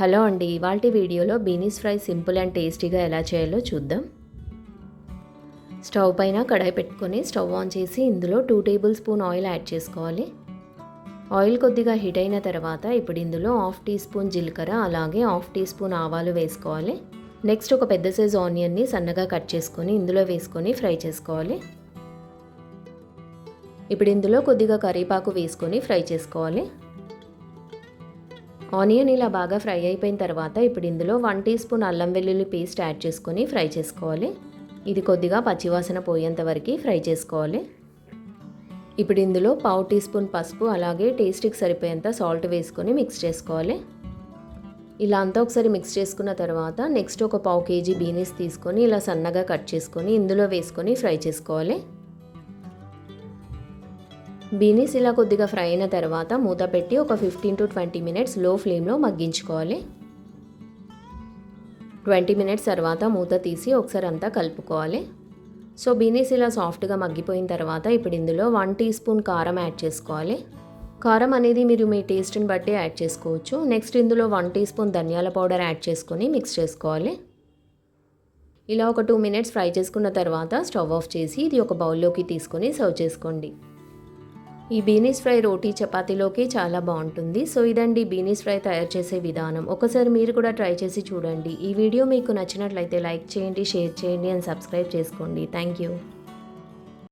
Hello అండి ఇవాళ వీడియోలో బీనీస్ ఫ్రై సింపుల్ అండ్ టేస్టీగా ఎలా చేయాలో చూద్దాం. స్టవ్ పైన కడాయి పెట్టుకొని స్టవ్ ఆన్ చేసి ఇందులో two tablespoon oil add చేసుకోవాలి. ఆయిల్ కొద్దిగా హీట్ అయిన తర్వాత ఇప్పుడు ఇందులో హాఫ్ టీ స్పూన్ జీలకర్ర అలాగే హాఫ్ టీ స్పూన్ ఆవాలు వేసుకోవాలి. నెక్స్ట్ ఒక పెద్ద సైజ్ ఆనియన్ని సన్నగా కట్ చేసుకొని ఇందులో వేసుకొని ఫ్రై చేసుకోవాలి. ఇప్పుడు ఇందులో కొద్దిగా కరివేపాకు వేసుకొని ఫ్రై చేసుకోవాలి. ఆనియన్ ఇలా బాగా ఫ్రై అయిపోయిన తర్వాత ఇప్పుడు ఇందులో వన్ టీ స్పూన్ అల్లం వెల్లుల్లి పేస్ట్ యాడ్ చేసుకొని ఫ్రై చేసుకోవాలి. ఇది కొద్దిగా పచ్చివాసన పోయేంత వరకు ఫ్రై చేసుకోవాలి. ఇప్పుడు ఇందులో పావు టీ స్పూన్ పసుపు అలాగే టేస్ట్కి సరిపోయేంత సాల్ట్ వేసుకొని మిక్స్ చేసుకోవాలి. ఇలా అంతా ఒకసారి మిక్స్ చేసుకున్న తర్వాత నెక్స్ట్ ఒక పావు కేజీ బీనీస్ తీసుకొని ఇలా సన్నగా కట్ చేసుకొని ఇందులో వేసుకొని ఫ్రై చేసుకోవాలి. బీనీస్ ఇలా కొద్దిగా ఫ్రై అయిన తర్వాత మూత పెట్టి ఒక ఫిఫ్టీన్ టు ట్వంటీ మినిట్స్లో ఫ్లేమ్లో మగ్గించుకోవాలి. ట్వంటీ మినిట్స్ తర్వాత మూత తీసి ఒకసారి అంతా కలుపుకోవాలి. సో బీనీస్ ఇలా సాఫ్ట్గా మగ్గిపోయిన తర్వాత ఇప్పుడు ఇందులో వన్ టీ స్పూన్ కారం యాడ్ చేసుకోవాలి. కారం అనేది మీరు మీ టేస్ట్ని బట్టి యాడ్ చేసుకోవచ్చు. నెక్స్ట్ ఇందులో వన్ టీ స్పూన్ ధనియాల పౌడర్ యాడ్ చేసుకొని మిక్స్ చేసుకోవాలి. ఇలా ఒక టూ మినిట్స్ ఫ్రై చేసుకున్న తర్వాత స్టవ్ ఆఫ్ చేసి ఇది ఒక బౌల్లోకి తీసుకొని సర్వ్ చేసుకోండి. ఈ బీనీస్ ఫ్రై రోటీ చపాతీలోకి చాలా బాగుంటుంది. సో ఇదండి బీనీస్ ఫ్రై తయారు చేసే విధానం. ఒకసారి మీరు కూడా ట్రై చేసి చూడండి. ఈ వీడియో మీకు నచ్చినట్లయితే లైక్ చేయండి షేర్ చేయండి అండ్ సబ్స్క్రైబ్ చేసుకోండి. Thank you.